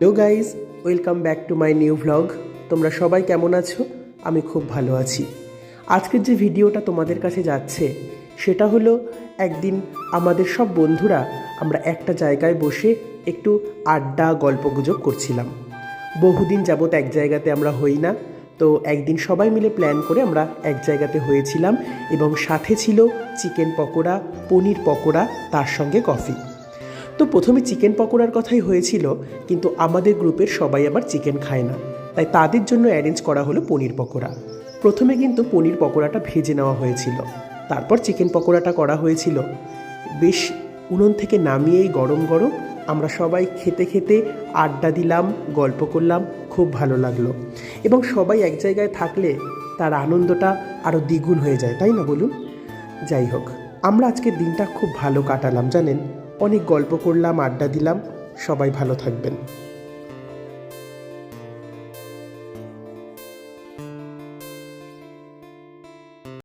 Hello guys welcome back to my new vlog তোমরা সবাই কেমন আছো? আমি খুব ভালো আছি। আজকের যে ভিডিওটা তোমাদের কাছে যাচ্ছে, সেটা হলো একদিন আমাদের সব বন্ধুরা আমরা একটা জায়গায় বসে একটু আড্ডা, গল্পগুজব করছিলাম। বহুদিন যাবত এক জায়গাতে আমরা হই না, তো একদিন সবাই মিলে প্ল্যান করে আমরা এক জায়গাতে হয়েছিলাম এবং সাথে ছিল চিকেন পকোড়া, পনির পকোড়া, তার সঙ্গে কফি তো প্রথমে চিকেন পকোড়ার কথাই হয়েছিল, কিন্তু আমাদের গ্রুপের সবাই আবার চিকেন খায় না। তাই তাদের জন্য অ্যারেঞ্জ করা হলো পনির পকোড়া। প্রথমে কিন্তু পনির পকোড়াটা ভেজে নেওয়া হয়েছিল। তারপর চিকেন পকোড়াটা করা হয়েছিল। বেশ উনুন থেকে নামিয়েই গরম গরম আমরা সবাই খেতে খেতে আড্ডা দিলাম, গল্প করলাম, খুব ভালো লাগল। এবং সবাই এক জায়গায় থাকলে তার আনন্দটা আরও দ্বিগুণ হয়ে যায়, তাই না বলুন? যাই হোক, আমরা আজকের দিনটা খুব ভালো কাটালাম, জানেন? অনেক গল্প করলাম আড্ডা দিলাম। সবাই ভালো থাকবেন।